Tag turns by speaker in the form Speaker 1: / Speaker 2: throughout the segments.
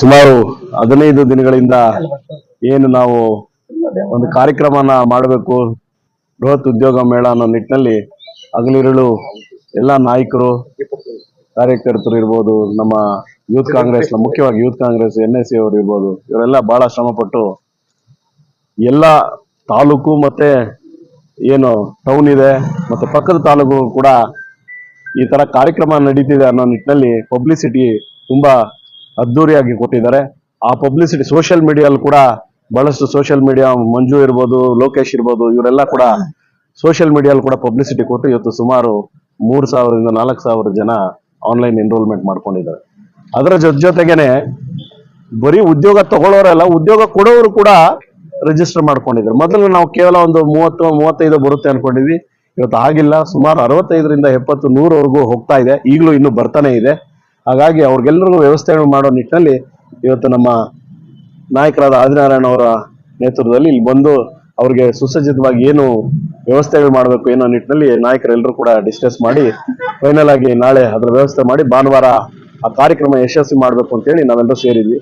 Speaker 1: ಸುಮಾರು ಹದಿನೈದು ದಿನಗಳಿಂದ ಏನು ನಾವು ಒಂದು ಕಾರ್ಯಕ್ರಮನ ಮಾಡಬೇಕು. ಬೃಹತ್ ಉದ್ಯೋಗ ಮೇಳ ಅನ್ನೋ ನಿಟ್ಟಿನಲ್ಲಿ ಹಗಲಿರುಳು ಎಲ್ಲ ನಾಯಕರು, ಕಾರ್ಯಕರ್ತರು ಇರ್ಬೋದು, ನಮ್ಮ ಯೂತ್ ಕಾಂಗ್ರೆಸ್ ಮುಖ್ಯವಾಗಿ youth Congress N S C ಅವರು ಇರ್ಬೋದು, ಇವರೆಲ್ಲ ಬಹಳ ಶ್ರಮಪಟ್ಟು ಎಲ್ಲ ತಾಲೂಕು ಮತ್ತೆ ಏನು ಟೌನ್ ಇದೆ, ಮತ್ತೆ ಪಕ್ಕದ ತಾಲೂಕು ಕೂಡ ಈ ತರ ಕಾರ್ಯಕ್ರಮ ನಡೀತಿದೆ ಅನ್ನೋ ನಿಟ್ಟಿನಲ್ಲಿ ಪಬ್ಲಿಸಿಟಿ ತುಂಬಾ ಅದ್ದೂರಿಯಾಗಿ ಕೊಟ್ಟಿದ್ದಾರೆ. ಆ ಪಬ್ಲಿಸಿಟಿ ಸೋಷಿಯಲ್ ಮೀಡಿಯಲ್ಲಿ ಕೂಡ ಬಹಳಷ್ಟು ಸೋಷಿಯಲ್ ಮೀಡಿಯಾ ಮಂಜು ಇರ್ಬೋದು ಲೋಕೇಶ್ ಇರ್ಬೋದು ಇವರೆಲ್ಲ ಕೂಡ ಸೋಷಿಯಲ್ ಮೀಡಿಯಲ್ಲಿ ಕೂಡ ಪಬ್ಲಿಸಿಟಿ ಕೊಟ್ಟು ಇವತ್ತು ಸುಮಾರು ಮೂರು ಸಾವಿರದಿಂದ ನಾಲ್ಕು ಸಾವಿರ ಜನ ಆನ್ಲೈನ್ ಎನ್ರೋಲ್ಮೆಂಟ್ ಮಾಡ್ಕೊಂಡಿದ್ದಾರೆ. ಅದರ ಜೊತೆ ಜೊತೆಗೇನೆ ಬರೀ ಉದ್ಯೋಗ ತಗೊಳ್ಳೋರೆಲ್ಲ ಉದ್ಯೋಗ ಕೊಡೋರು ಕೂಡ ರಿಜಿಸ್ಟರ್ ಮಾಡ್ಕೊಂಡಿದ್ದಾರೆ. ಮೊದಲು ನಾವು ಕೇವಲ ಒಂದು ಮೂವತ್ತು ಮೂವತ್ತೈದು ಬರುತ್ತೆ ಅನ್ಕೊಂಡಿದ್ವಿ. ಇವತ್ತು ಆಗಿಲ್ಲ, ಸುಮಾರು ಅರವತ್ತೈದರಿಂದ ಎಪ್ಪತ್ತು, ನೂರವರೆಗೂ ಹೋಗ್ತಾ ಇದೆ. ಈಗಲೂ ಇನ್ನೂ ಬರ್ತಾನೆ ಇದೆ. ಹಾಗಾಗಿ ಅವ್ರಿಗೆಲ್ಲರಿಗೂ ವ್ಯವಸ್ಥೆಗಳು ಮಾಡೋ ನಿಟ್ಟಿನಲ್ಲಿ ಇವತ್ತು ನಮ್ಮ ನಾಯಕರಾದ ಆದಿನಾರಾಯಣ ಅವರ ನೇತೃತ್ವದಲ್ಲಿ ಇಲ್ಲಿ ಬಂದು ಅವ್ರಿಗೆ ಸುಸಜ್ಜಿತವಾಗಿ ಏನು ವ್ಯವಸ್ಥೆಗಳು ಮಾಡಬೇಕು ಏನೋ ನಿಟ್ಟಿನಲ್ಲಿ ನಾಯಕರೆಲ್ಲರೂ ಕೂಡ ಡಿಸ್ಕಸ್ ಮಾಡಿ ಫೈನಲ್ ಆಗಿ ನಾಳೆ ಅದರ ವ್ಯವಸ್ಥೆ ಮಾಡಿ ಭಾನುವಾರ ಆ ಕಾರ್ಯಕ್ರಮ ಯಶಸ್ವಿ ಮಾಡಬೇಕು ಅಂತೇಳಿ ನಾವೆಲ್ಲರೂ ಸೇರಿದ್ವಿ.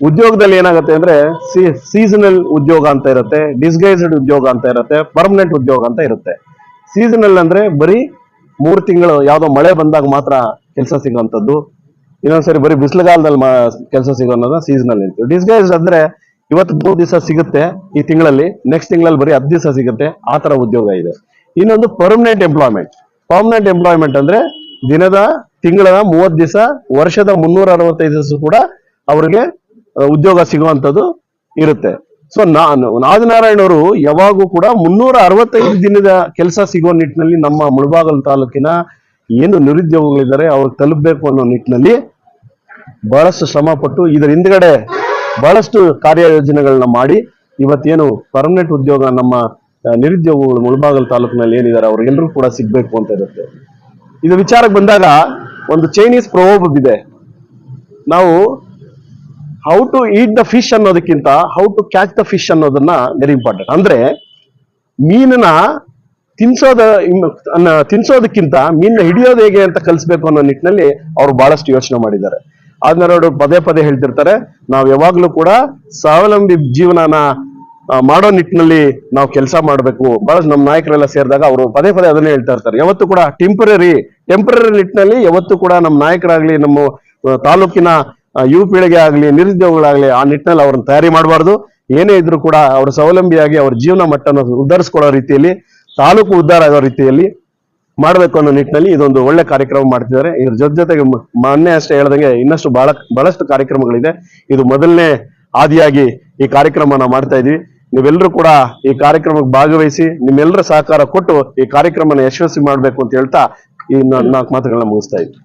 Speaker 1: ಉದ್ಯೋಗದಲ್ಲಿ ಏನಾಗುತ್ತೆ ಅಂದ್ರೆ ಸೀಸನಲ್ ಉದ್ಯೋಗ ಅಂತ ಇರುತ್ತೆ ಡಿಸ್ಗೈಸ್ಡ್ ಉದ್ಯೋಗ ಅಂತ ಇರುತ್ತೆ ಪರ್ಮನೆಂಟ್ ಉದ್ಯೋಗ ಅಂತ ಇರುತ್ತೆ. ಸೀಸನಲ್ ಅಂದ್ರೆ ಬರೀ ಮೂರು ತಿಂಗಳು ಯಾವುದೋ ಮಳೆ ಬಂದಾಗ ಮಾತ್ರ ಕೆಲಸ ಸಿಗುವಂಥದ್ದು. ಇನ್ನೊಂದ್ಸರಿ ಬರೀ ಬಿಸಿಲುಗಾಲದಲ್ಲಿ ಕೆಲಸ ಸಿಗೋ ಅನ್ನೋದು ಸೀಸನಲ್ ಇರ್ತೀವಿ. ಡಿಸ್ಗೈಸ್ಡ್ ಅಂದ್ರೆ ಇವತ್ತು ಮೂರು ದಿವಸ ಸಿಗುತ್ತೆ ಈ ತಿಂಗಳಲ್ಲಿ ನೆಕ್ಸ್ಟ್ ತಿಂಗಳಲ್ಲಿ ಬರೀ ಹತ್ತು ದಿವಸ ಸಿಗುತ್ತೆ, ಆ ತರ ಉದ್ಯೋಗ ಇದೆ. ಇನ್ನೊಂದು ಪರ್ಮನೆಂಟ್ ಎಂಪ್ಲಾಯ್ಮೆಂಟ್ ಪರ್ಮನೆಂಟ್ ಎಂಪ್ಲಾಯ್ಮೆಂಟ್ ಅಂದ್ರೆ ದಿನದ ತಿಂಗಳ ಮೂವತ್ತು ದಿವಸ, ವರ್ಷದ ಮುನ್ನೂರ ಅರವತ್ತೈದು ದಿವಸ ಕೂಡ ಅವರಿಗೆ, ಉದ್ಯೋಗ ಸಿಗುವಂಥದ್ದು ಇರುತ್ತೆ. ಸೊ ನಾನು ಅವರು ಯಾವಾಗೂ ಕೂಡ ಮುನ್ನೂರ ಅರವತ್ತೈದು ದಿನದ ಕೆಲಸ ಸಿಗುವ ನಿಟ್ಟಿನಲ್ಲಿ ನಮ್ಮ ಮುಳಬಾಗಲ್ ತಾಲೂಕಿನ ಏನು ನಿರುದ್ಯೋಗಗಳಿದ್ದಾರೆ ಅವ್ರಿಗೆ ತಲುಪಬೇಕು ಅನ್ನೋ ನಿಟ್ಟಿನಲ್ಲಿ ಬಹಳಷ್ಟು ಶ್ರಮ ಪಟ್ಟು ಇದರ ಹಿಂದ್ಗಡೆ ಬಹಳಷ್ಟು ಕಾರ್ಯಯೋಜನೆಗಳನ್ನ ಮಾಡಿ ಇವತ್ತೇನು ಪರ್ಮನೆಂಟ್ ಉದ್ಯೋಗ ನಮ್ಮ ನಿರುದ್ಯೋಗಗಳು ನಿರುದ್ಯೋಗಿಗಳು ಮುಳಬಾಗಲ್ ತಾಲೂಕಿನಲ್ಲಿ ಏನಿದ್ದಾರೆ ಅವ್ರಿಗೆಲ್ಲರೂ ಕೂಡ ಸಿಗ್ಬೇಕು ಅಂತ ಇರುತ್ತೆ. ಇದು ವಿಚಾರಕ್ಕೆ ಬಂದಾಗ ಒಂದು ಚೈನೀಸ್ ಪ್ರೋಬ್ ಇದೆ. ನಾವು how to eat the fish ಅನ್ನೋದಕ್ಕಿಂತ how to catch the fish ಅನ್ನೋದನ್ನ ವೆರಿ ಇಂಪಾರ್ಟೆಂಟ್ ಅಂದ್ರೆ ಮೀನನ್ನ ತಿನ್ಸೋದ ತಿನ್ಸೋದಕ್ಕಿಂತ ಮೀನ್ನ ಹಿಡಿಯೋದು ಹೇಗೆ ಅಂತ ಕಲಿಸ್ಬೇಕು ಅನ್ನೋ ನಿಟ್ಟಿನಲ್ಲಿ ಅವ್ರು ಬಹಳಷ್ಟು ಯೋಚನೆ ಮಾಡಿದ್ದಾರೆ. ಆದ್ಮೇಲೆ ಪದೇ ಪದೇ ಹೇಳ್ತಿರ್ತಾರೆ, ನಾವು ಯಾವಾಗ್ಲೂ ಕೂಡ ಸ್ವಾವಲಂಬಿ ಜೀವನನ ಮಾಡೋ ನಿಟ್ಟಿನಲ್ಲಿ ನಾವು ಕೆಲಸ ಮಾಡಬೇಕು. ಬಹಳಷ್ಟು ನಮ್ಮ ನಾಯಕರೆಲ್ಲ ಸೇರಿದಾಗ ಅವರು ಪದೇ ಪದೇ ಅದನ್ನೇ ಹೇಳ್ತಾ ಇರ್ತಾರೆ. ಯಾವತ್ತು ಕೂಡ ಟೆಂಪರರಿ ಟೆಂಪರರಿ ನಿಟ್ಟಿನಲ್ಲಿ ಯಾವತ್ತು ಕೂಡ ನಮ್ಮ ನಾಯಕರಾಗ್ಲಿ, ನಮ್ಮ ತಾಲೂಕಿನ ಯುವ ಪೀಳಿಗೆ ಆಗ್ಲಿ, ನಿರುದ್ಯೋಗಗಳಾಗಲಿ, ಆ ನಿಟ್ಟಿನಲ್ಲಿ ಅವ್ರನ್ನ ತಯಾರಿ ಮಾಡಬಾರ್ದು. ಏನೇ ಇದ್ರೂ ಕೂಡ ಅವ್ರ ಸ್ವಾವಲಂಬಿಯಾಗಿ ಅವ್ರ ಜೀವನ ಮಟ್ಟನ ಉದ್ಧರಿಸ್ಕೊಳ್ಳೋ ರೀತಿಯಲ್ಲಿ, ತಾಲೂಕು ಉದ್ಧಾರ ಆಗೋ ರೀತಿಯಲ್ಲಿ ಮಾಡಬೇಕು ಅನ್ನೋ ನಿಟ್ಟಿನಲ್ಲಿ ಇದೊಂದು ಒಳ್ಳೆ ಕಾರ್ಯಕ್ರಮ ಮಾಡ್ತಿದ್ದಾರೆ. ಇದ್ರ ಜೊತೆ ಜೊತೆಗೆ ಮೊನ್ನೆ ಅಷ್ಟೇ ಹೇಳ್ದಂಗೆ ಇನ್ನಷ್ಟು ಬಹಳ ಬಹಳಷ್ಟು ಕಾರ್ಯಕ್ರಮಗಳಿದೆ. ಇದು ಮೊದಲನೇ ಆದಿಯಾಗಿ ಈ ಕಾರ್ಯಕ್ರಮನ ಮಾಡ್ತಾ ಇದ್ವಿ. ನೀವೆಲ್ಲರೂ ಕೂಡ ಈ ಕಾರ್ಯಕ್ರಮಕ್ಕೆ ಭಾಗವಹಿಸಿ, ನಿಮ್ಮೆಲ್ಲರ ಸಹಕಾರ ಕೊಟ್ಟು ಈ ಕಾರ್ಯಕ್ರಮನ ಯಶಸ್ವಿ ಮಾಡಬೇಕು ಅಂತ ಹೇಳ್ತಾ ಈ ನಾಲ್ಕು ಮಾತುಗಳನ್ನ ಮುಗಿಸ್ತಾ ಇದ್ವಿ.